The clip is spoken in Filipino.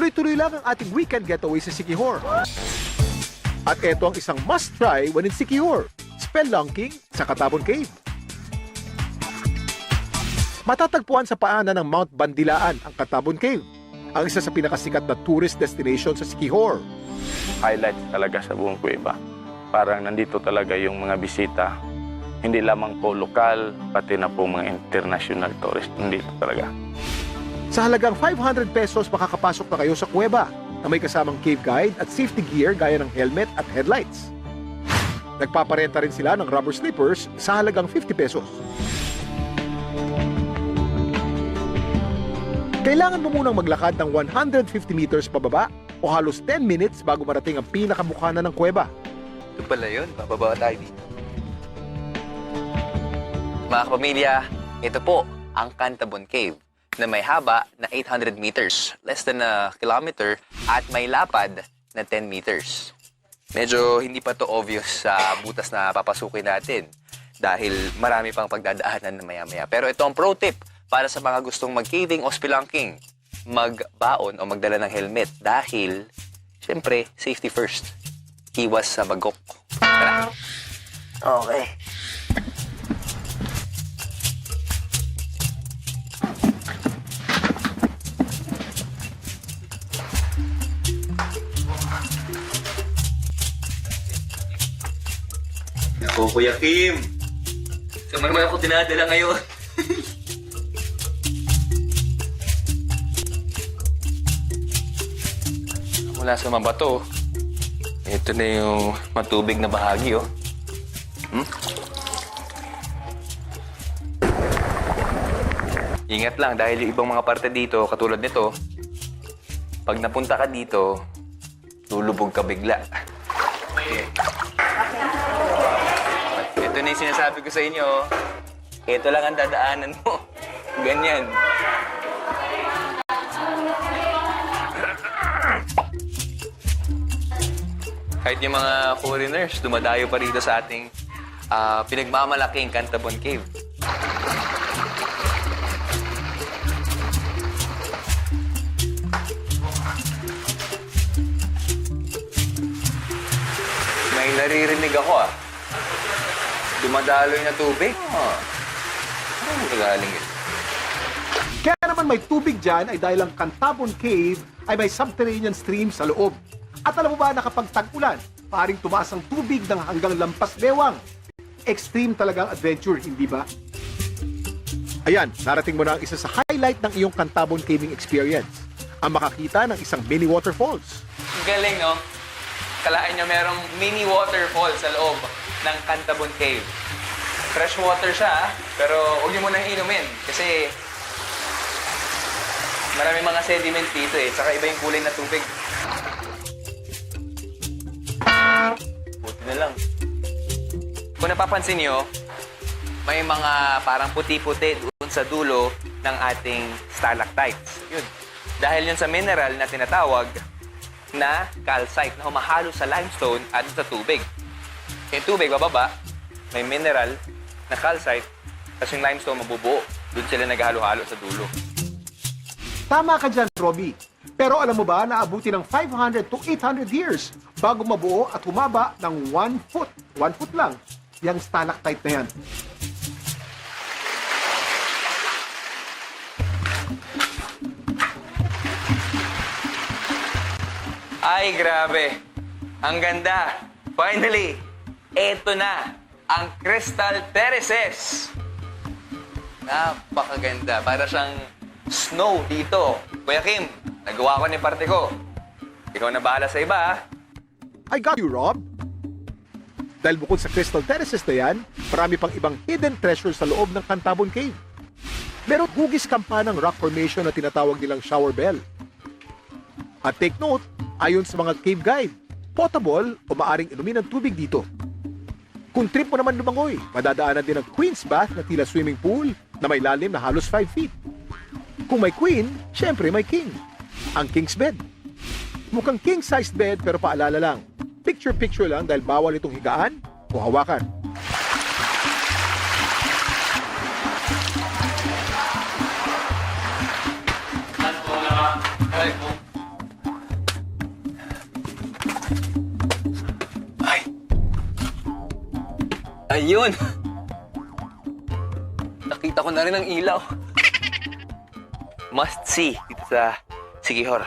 Tuloy-tuloy lang ang ating weekend getaway sa Sikihor. At eto ang isang must-try when in Sikihor. Spelunking sa Katabon Cave. Matatagpuan sa paanan ng Mount Bandilaan ang Katabon Cave, ang isa sa pinakasikat na tourist destination sa Sikihor. highlight talaga sa buong kuweba. Parang nandito talaga yung mga bisita. Hindi lamang po lokal, pati na po mga international tourist. Nandito talaga. Sa halagang 500 pesos makakapasok na kayo sa kuweba na may kasamang cave guide at safety gear gaya ng helmet at headlights. Nagpaparenta rin sila ng rubber slippers sa halagang 50 pesos. Kailangan mo munang maglakad ng 150 meters pababa o halos 10 minutes bago marating ang pinakamukha na ng kuweba. Ito pala yun, bababa tayo dito. Mga kapamilya, ito po ang Cantabon Cave na may haba na 800 meters, less than a kilometer, at may lapad na 10 meters. Medyo hindi pa to obvious sa butas na papasukin natin dahil marami pang pagdadaanan na maya-maya. Pero ito ang pro tip para sa mga gustong mag-caving o spelunking. Magbaon o magdala ng helmet dahil, syempre, safety first. Iwas sa bagok. Tara. Okay. Ako, Kuya Kim. Mo naman ako dinadala ngayon? Mula sa mabato, ito na yung matubig na bahagi, oh. Hmm? Ingat lang dahil yung ibang mga parte dito, katulad nito, pag napunta ka dito, lulubog ka bigla. Okay. Na yung sinasabi ko sa inyo. Ito lang ang dadaanan mo. Ganyan. kahit yung mga foreigners, dumadayo pa rito sa ating ah, pinagmamalaking Cantabon Cave. May naririnig ako ah. Dumadaloy na tubig. Ah. Ano galing yun? Kaya naman may tubig dyan ay dahil ang Cantabon Cave ay may subterranean stream sa loob. At alam mo ba na kapag tag-ulan, paring tumaas ang tubig ng hanggang lampas bewang. Extreme talagang adventure, hindi ba? Ayan, narating mo na ang isa sa highlight ng iyong Cantabon Caving experience. Ang makakita ng isang mini waterfalls. Ang galing, no? Kalaan nyo merong mini waterfall sa loob ng Cantabon Cave. Fresh water siya, ah. pero huwag nyo munang inumin kasi marami mga sediment dito eh, saka iba yung kulay na tubig. Buti na lang. Kung napapansin nyo, may mga parang puti-puti doon sa dulo ng ating stalactites. Yun. Dahil yun sa mineral na tinatawag na calcite na humahalo sa limestone at sa tubig. Yung tubig bababa, may mineral na calcite, tapos yung limestone mabubuo. Doon sila naghalo-halo sa dulo. Tama ka dyan, Robbie. Pero alam mo ba na abuti ng 500 to 800 years bago mabuo at humaba ng 1 foot. 1 foot lang. Yang stalactite na yan. Ay, grabe. Ang ganda. Finally, eto na ang Crystal Terraces. Napakaganda. Para siyang snow dito. Kuya Kim, nagawa ko ni parte ko. Ikaw na bahala sa iba, ah. I got you, Rob. Dahil bukod sa Crystal Terraces na yan, marami pang ibang hidden treasure sa loob ng Cantabon Cave. Meron hugis kampanang rock formation na tinatawag nilang shower bell. At take note, ayon sa mga cave guide, potable o maaring inumin ng tubig dito. Kung trip mo naman lumangoy, madadaanan din ang Queen's Bath na tila swimming pool na may lalim na halos 5 feet. Kung may queen, syempre may king. Ang king's bed. Mukhang king-sized bed pero paalala lang. Picture-picture lang dahil bawal itong higaan o hawakan. Ay. Ayun. Nakita ko na rin ang ilaw. Must see dito sa Sigihor.